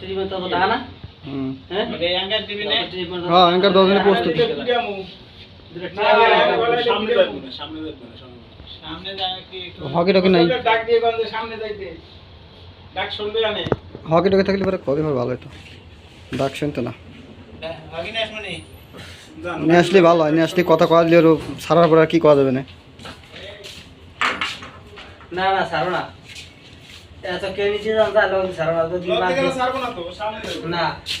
Treatment তো টাকা না হুম। হ্যাঁ না? ট্রিটমেন্ট হ্যাঁ দশ প্রস্তুতি সামনে যাব না সামনে যাব না সামনে যায় কি হকি টকি নাই। ডাক দিয়ে বলতে সামনে যাইতে। ডাক শুনবে জানে? হকি টকি থাকলে পরে ভালো হতো ডাক শুনতো না। হকি না? শুনি নিয়ে আসলে ভালো হয় নিয়ে আসলে কথা কয়া দিলে ওর সারার পরে আর কি করা যাবে না। না না ছাড়ো না। এত কেউ নিচে যান তাহলে ছাড়ো না যদি না তো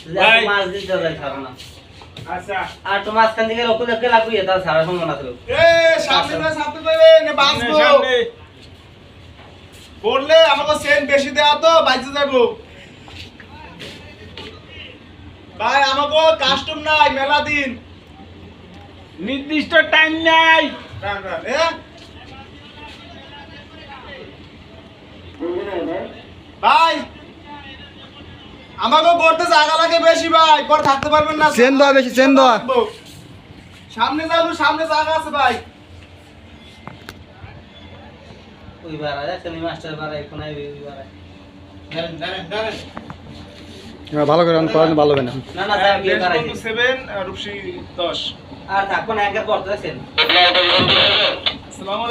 যদি মাছ দিতে যায় ছাড়ো না। আচ্ছা। আর তো মাঝখান থেকে দেখে লাগবে তাহলে ছাড়ার সম্ভাবনা ছিল এ সামনে যা সামনে যাবে নে বাঁচবো। পড়লে আমাকে সেন্ট বেশি দেওয়া তো বাইচে যাব। ভাই আমাকে কাস্টম নাই মেলা দিন। নির্দিষ্ট টাইম নাই। ভাই আমাকে করতে জায়গা লাগে বেশি ভাই। পর থাকতে পারবেন না। চেন দেওয়া বেশি, চেন দেওয়া। সামনে যাব সামনে জায়গা আছে ভাই। ওই বাড়া যাচ্ছে মাস্টার বাড়া এখন আইবে ওই বাড়া ভালো করে ভালো হবে না। না না বিয়ে রূপসী দশ। আর আসসালামু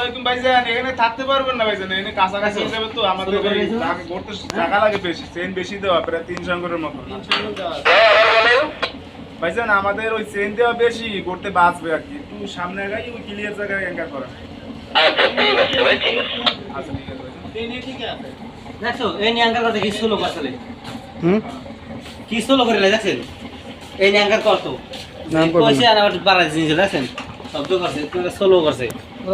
আলাইকুম ভাইজান এখানে থাকতে পারবেন না ভাইজান এখানে কাছাকাছি হয়ে যাবে তো আমাদের এই টাকা লাগে বেশি চেন বেশি দেওয়া প্রায় তিন সংকরের মতো। ভাইজান আমাদের ওই চেন দেওয়া বেশি করতে বাঁচবে আর কি। একটু সামনে গাই ওই ক্লিয়ার জায়গায় অ্যাঙ্কার করা। আচ্ছা ঠিক আছে ভাইজান। দেখছ এই নিয়াঙ্কার কথা কি স্লো আসলে? হুম? কি স্লো করে দেখছেন? এই কইছে আর আবার বাড়াই জিনিস দেখছেন? শব্দ করছে স্লো করছে।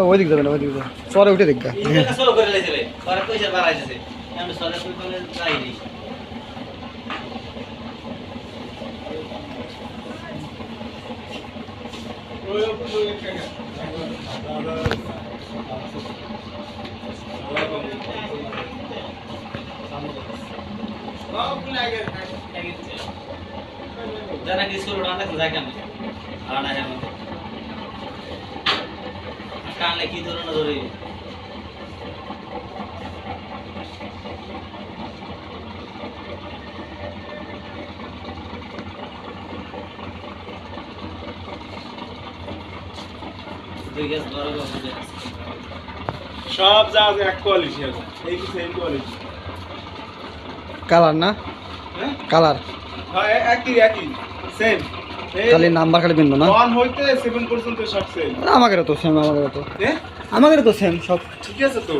ওই দিক যাবে না ওই দিক যাবে উঠে দেখবা। এই স্লো করে লেছিলে পরে কইছে বাড়াই দিছে আমি সরে কই বলে যাইনি জানা কি স্লো ডান দেখো যায় কেন আর না কানলে কি ধরে? না ধরে সব জাহাজ এক কোয়ালিটি আছে। এই কি সেম কোয়ালিটি কালার না? হ্যাঁ? কালার হ্যাঁ একই একই। সেম খালি নাম্বার খালি বিন্দু না? ওয়ান হইতে সেভেন পর্যন্ত সব সেম আমাদের তো সেম আমাদের তো। হ্যাঁ আমাদের তো সেম সব। ঠিক আছে তো।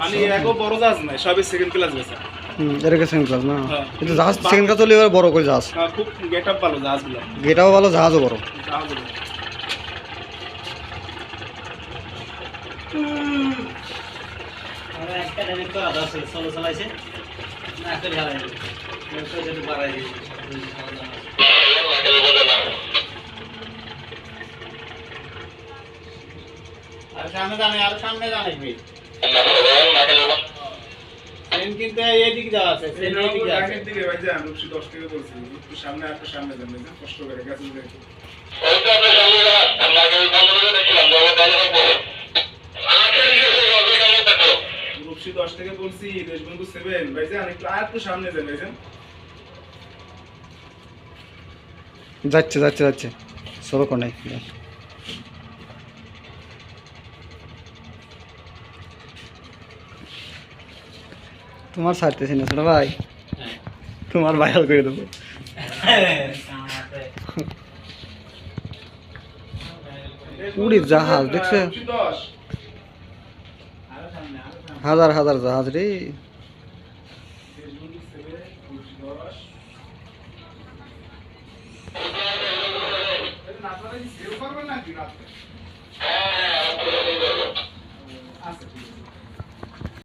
মানে এগো বড় জাহাজ নাই সবই সেকেন্ড ক্লাস গেছে হুম এরকম সেকেন্ড ক্লাস না? হ্যাঁ। কিন্তু জাহাজ সেকেন্ড ক্লাস হলে এবার বড় করে জাহাজ। হ্যাঁ, খুব গেট আপ ভালো জাহাজগুলো। ভালো জাহাজও বড়। আমরা একটা ডাইরেক্ট করা দশ ষোলো চালাইছে। না করে হারাই বাড়াই দিয়েছে। আর সামনে জানে আর সামনে জানে ভাই ট্রেন কিন্তু এইদিকে যাওয়া আছে ট্রেন এইদিকে আছে। দিকে ভাই যান রূপসী 10 থেকে বলছি। একটু সামনে আর সামনে যান ভাই কষ্ট করে গেছে দেখো রূপসী 10 থেকে বলছি দেশবন্ধু 7 ভাই যান একটু আর একটু সামনে যান ভাই যান যাচ্ছে যাচ্ছে যাচ্ছে। ষোলো কোনায়। তোমার ছাড়তেছি না ছোট ভাই। তোমার ভাইরাল করে দেবো। উড়ি জাহাজ, দেখছ? রূপসী 10 আরও সামনে আরও সামনে হাজার হাজার জাহাজ রে। からないっていうのは。